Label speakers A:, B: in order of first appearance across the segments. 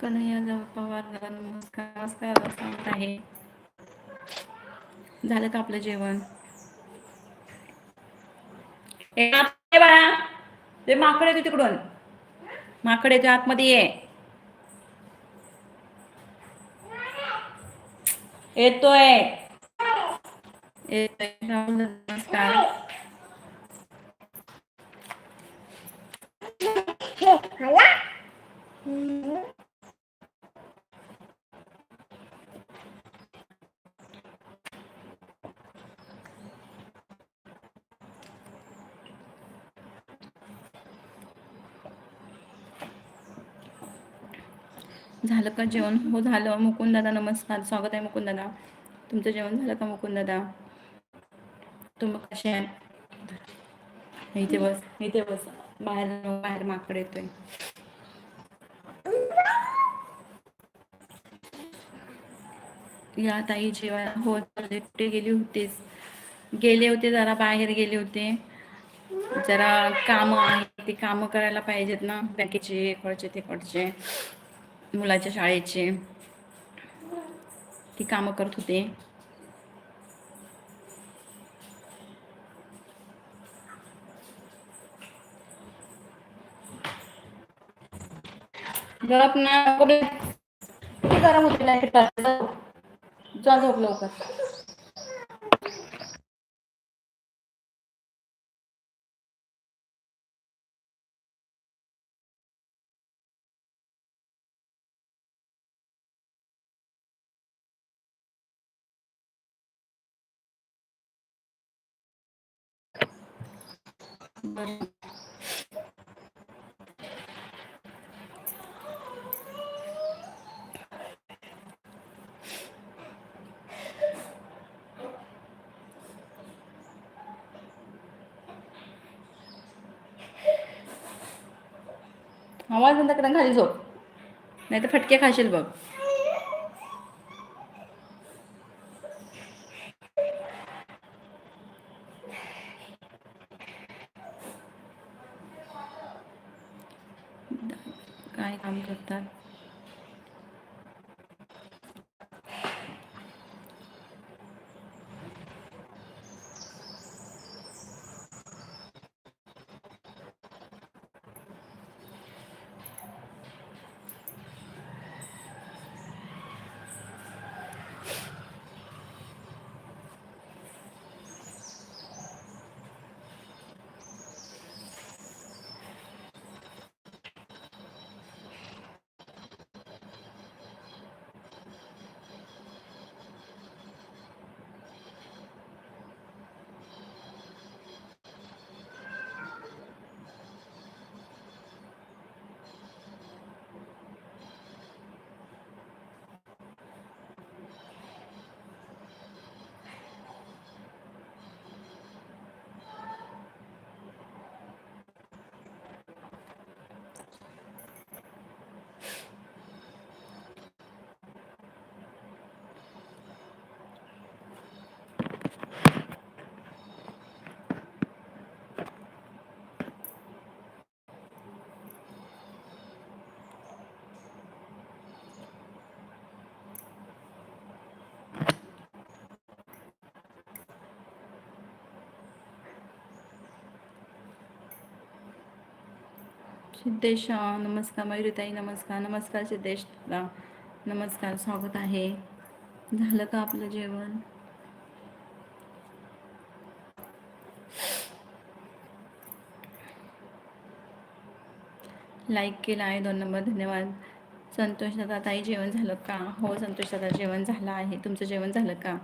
A: कन्हैया पवार नमस्कार. नमस्कार सांगत आहे. झालं का आपलं जेवण? बाळा. ते माकड येतो तिकडून. माकड येतो आतमध्ये ये. येतोय. येतोय. नमस्कार. झालं का जेवण? हो झालं. मुकुंद दादा नमस्कार. स्वागत आहे मुकुंद दादा. तुमचं जेवण झालं का मुकुंद दादा? तुम्ही कसे आहे इथे बस इथे बस. बाहेर बाहेर माकड येतोय. या ताई जेव्हा हो कुठे गेली होतीस. गेले होते जरा बाहेर गेले होते. जरा काम आहे ते काम करायला पाहिजेत ना. बँकेचे इकडचे तिकडचे. मुलाच्या शाळेचे. ती कामं करत होते. ना गरम होते झोप लवकर. बरं. आवाज बंद करा खाली झोप नाही तर फटके खाशील बघ सिद्धेश नमस्कार मयुरीताई नमस्कार नमस्कार सिद्धेश नमस्कार स्वागत आहे. झालं का आपलं जेवण? लाईक केला आहे दोन नंबर धन्यवाद. संतोष दादा ताई जेवण झालं का? हो संतोष दादा जेवण झालं आहे. तुमचं जेवण झालं का?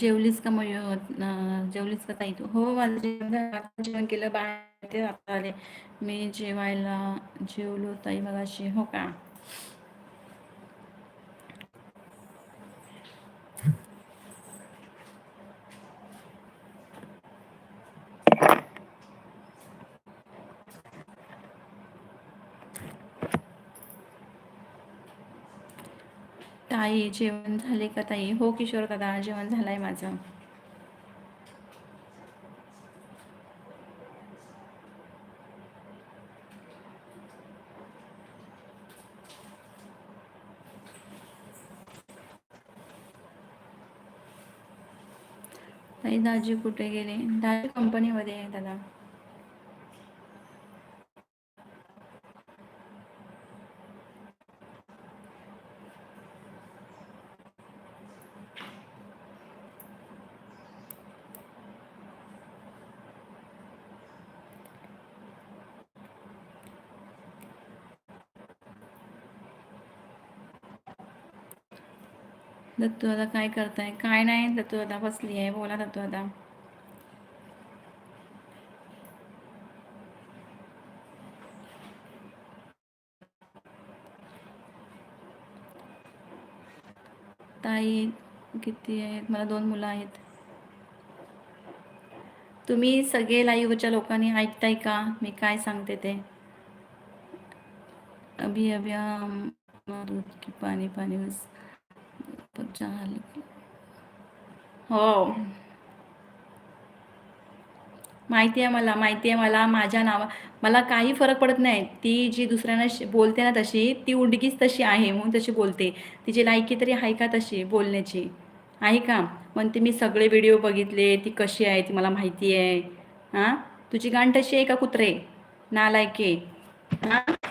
A: जेवलीस का मग जेवलीस का ताई तू? हो माझं जेवण जेवण केलं बाहेर ते आता आले. मी जेवायला जेवलो ताई मगाशी. हो का? ताई जेवण झाले का ताई? हो किशोर काका जेवण झालंय माझं. ताई दाजी कुठे गेले? दाजी कंपनीमध्ये आहे दादा. दत्तू दादा काय करताय काय नाही दत्तू दादा बसली आहे बोला दत्तू दादा ताई किती आहेत मला दोन मुलं आहेत तुम्ही सगळे लाईव्हच्या लोकांनी ऐकताय का मी काय सांगते ते अभि अभि पाणी पाणी बस हो. माहिती आहे मला माहिती आहे मला माझ्या नावा मला काही फरक पडत नाही. ती जी दुसऱ्यांना बोलते ना तशी ती उडगीच तशी आहे म्हणून तशी बोलते. तिची लायकी तरी आहे का तशी बोलण्याची? आहे का? म्हणते मी सगळे व्हिडिओ बघितले ती कशी आहे ती मला माहिती आहे. हां? तुझी गाण तशी आहे का कुत्रे? नालायके हां?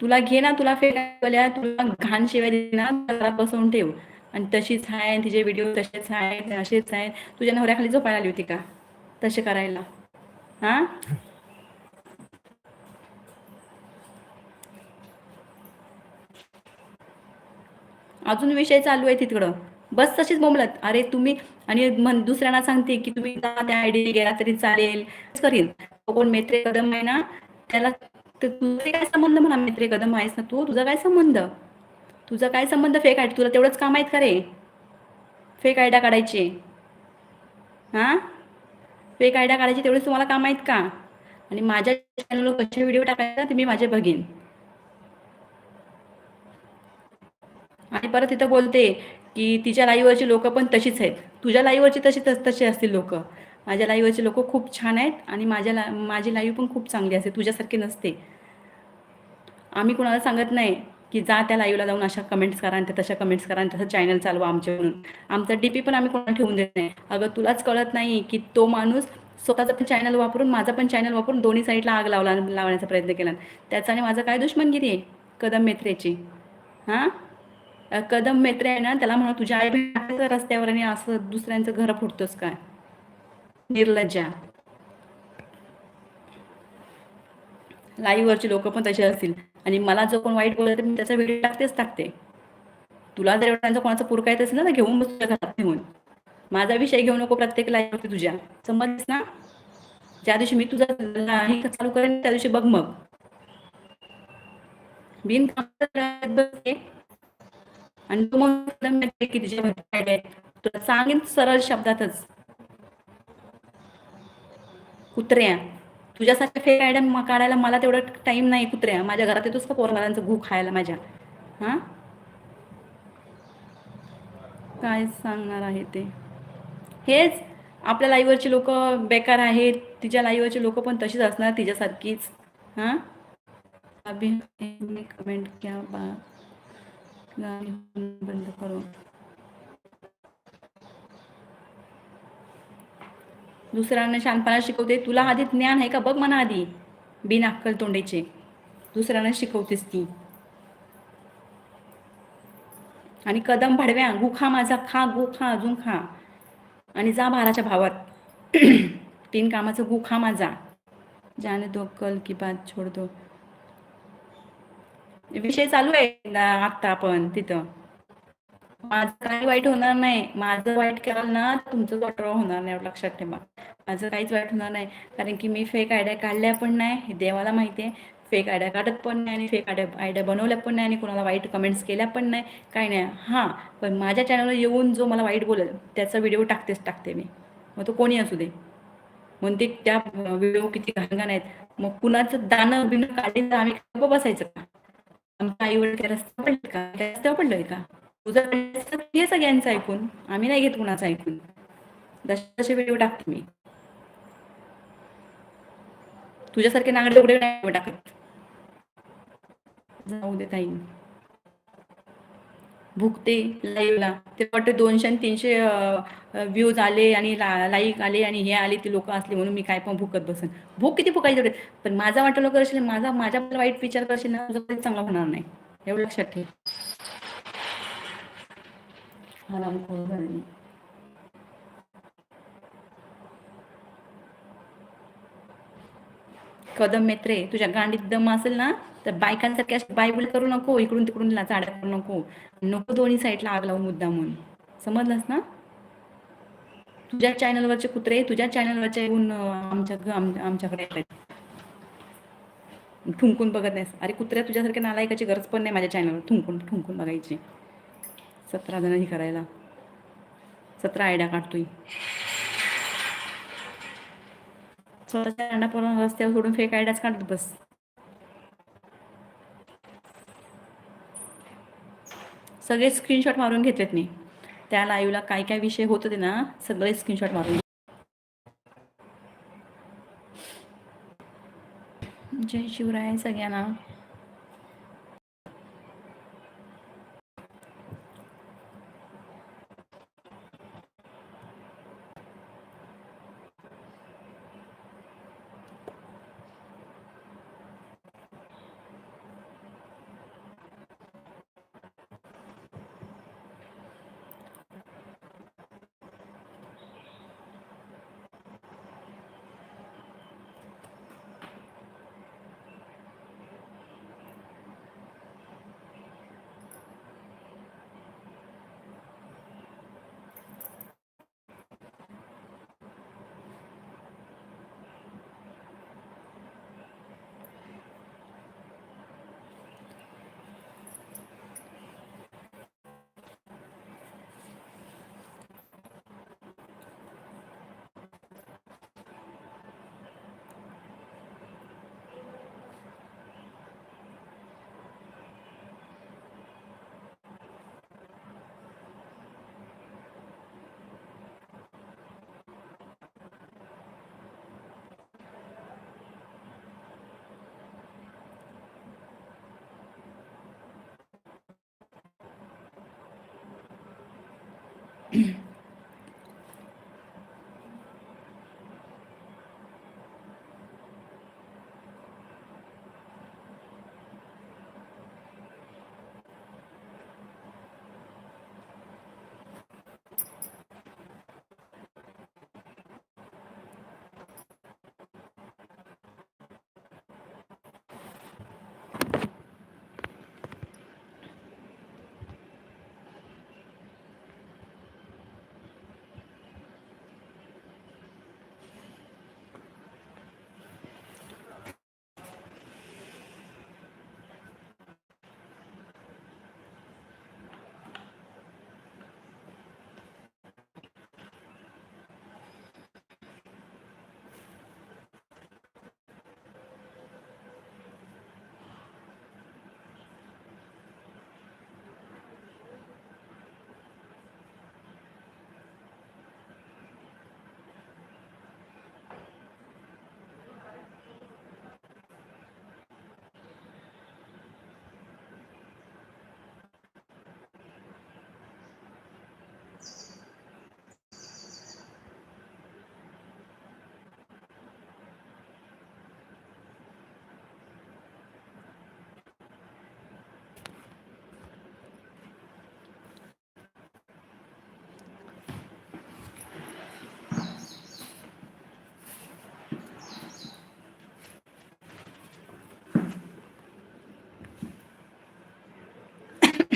A: तुला घे ना तुला फेकायला तुला घाण शिवाय ना बसवून ठेव. आणि तशीच आहे तिचे व्हिडिओ तसेच आहेत असेच आहेत. तुझ्या नवऱ्याखाली झोपायला आली होती का? तसे करायला. हा? अजून विषय चालू आहे तिकडं. बस तशीच बोंबलत. अरे तुम्ही आणि दुसऱ्यांना सांगते की तुम्ही त्या आयडी गेला तरी चालेल. करीन कोण मेत्रे कदम आहे ना त्याला ते काय संबंध म्हणा मित्रे कदम आहेस ना तू? तुझा काय संबंध? तुझा काय संबंध फेक आहे? तुला तेवढंच काम आहेत का रे? फेक आयडा काढायचे. हां? फेक आयडा काढायचे तेवढेच तुम्हाला काम आहेत का? आणि माझ्या चॅनलवर कसे व्हिडिओ टाकायचा ते मी माझे बघेन. आणि परत तिथं बोलते की तिच्या लाईव्हवरची लोक पण तशीच आहेत. तुझ्या लाईव्हवरची तशी तस तशी असतील लोक. माझ्या लाईव्हवरचे लोक खूप छान आहेत आणि माझ्या ला माझी लाईव्ह पण खूप चांगली असते. तुझ्यासारखी नसते. आम्ही कुणाला सांगत नाही की जा त्या लाईव्हला जाऊन अशा कमेंट्स करा आणि तशा कमेंट्स करा आणि तसं चॅनल चालवा आमचे म्हणून. आमचा डी पी पण आम्ही कोणाला ठेवून देत नाही. अगं तुलाच कळत नाही की तो माणूस स्वतःचा पण चॅनल वापरून माझा पण चॅनल वापरून दोन्ही साईडला आग लावला लावण्याचा प्रयत्न केला. त्याचा आणि माझा काय दुश्मनगिरी आहे? कदम मेत्रेची. हां? कदम मेत्रे आहे ना त्याला म्हणा तुझ्या आई रस्त्यावर आणि असं दुसऱ्यांचं घर फुटतोस काय? निर्लज्जा. लाईव्हवरची लोक पण तसे असतील. आणि मला जो कोण वाईट बोलत मी त्याचा व्हिडिओ टाकतेच टाकते. तुला जर एवढ्यांचा कोणाचा पुरका येत असेल ना घेऊन बस तुझ्या घरात घेऊन माझा विषय घेऊ नको प्रत्येक लाईव्हवरती तुझ्या. समजलीस ना? ज्या दिवशी मी तुझा चालू करेन त्या दिवशी बघ मग. बिन आणि तू मग की तुला सांगेन सरळ शब्दातच. कुत्र्या. तुझ्यासारख्या फेक आयडिया काढायला मला तेवढं टाइम नाही कुत्र्या. माझ्या घरात येतोच का पोरणारांचं घू खायला माझ्या? हां? काय सांगणार आहे ते? हेच. आपल्या लाईव्हवरची लोक बेकार आहेत. तिच्या लाईव्हवरची लोक पण तशीच असणार तिच्यासारखीच. हां? अभि कमेंट क्या बा. बंद करू दुसऱ्यांना शानपणा शिकवते. तुला आधी ज्ञान आहे का? बघ म्हणा आधी. बिन अक्कल तोंडेचे. दुसऱ्यांना शिकवतेस ती. आणि कदम भाडव्या. गु खा माझा. खा गु खा अजून खा. आणि जा भाराच्या भावात. तीन कामाचं गु खा माझा. जाने दो कल की बात छोड दो विषय चालू आहे आत्ता आपण तिथं. माझं काही वाईट होणार नाही. माझं वाईट कराल ना तुमचं वाईट होणार नाही लक्षात ठेवा. माझं काहीच वाईट होणार नाही. कारण की मी फेक आयडिया काढल्या पण नाही हे देवाला माहिती आहे. फेक आयडिया काढत पण नाही आणि फेक आयडिया आयडिया बनवल्या पण नाही आणि कोणाला वाईट कमेंट्स केल्या पण नाही. काही नाही. हां पण माझ्या चॅनलवर येऊन जो मला वाईट बोलेल त्याचा व्हिडिओ टाकतेच टाकते मी. मग तो कोणी असू दे. म्हणते त्या व्हिडिओ किती घाणघाण आहेत. मग कुणाचं दाणं बिणं काढले तर आम्ही बसायचं का? आमच्या आई वडील रस्ता पडलं का? रस्त्यावर पडलोय का? तुझा सगळ्यांचं ऐकून. आम्ही नाही घेत कुणाचं ऐकून. दशाचे व्हिडिओ टाकते मी. तुझ्यासारखे नागडे उघडे नाही टाकत? जाऊ दे ताई. भुकते लाईव्हला ते वाटते दोनशे आणि तीनशे व्ह्यूज आले आणि लाईक आले आणि हे आले ते लोक असले म्हणून मी काय पण भुकत बसन. भूक किती भुकायची तेवढे पण माझा वाटलं करशील माझा माझ्या वाईट विचार करशील ना तुझा चांगला होणार नाही. एवढं लक्षात ठेव. हरामखोर झाली. कदम मेत्रे तुझ्या गांडीत दम असेल ना तर बायकांसारख्या बायबल करू नको इकडून तिकडून चाड करू नको. नको दोन्ही साईडला आग लावून मुद्दा म्हणून. समजलंस ना? तुझ्या चॅनलवरचे कुत्रे तुझ्या चॅनलवरचे येऊन आमच्या आमच्याकडे ठुंकून बघत नाहीस. अरे कुत्र्या तुझ्यासारख्या नालायकाची गरज पण नाही माझ्या चॅनलवर. ठुंकून ठुंकून बघायची. सतरा जणांनी करायला. सतरा आयडिया काढतोय. स्वतःच्या अंडापर्यंत रस्त्यावर सोडून फेक आयड्याच काढत बस. सगळे स्क्रीनशॉट मारून घेतलेत मी. त्या लाईव्हला काय काय विषय होत होते ना सगळे स्क्रीनशॉट मारून. जय शिवराय सगळ्यांना.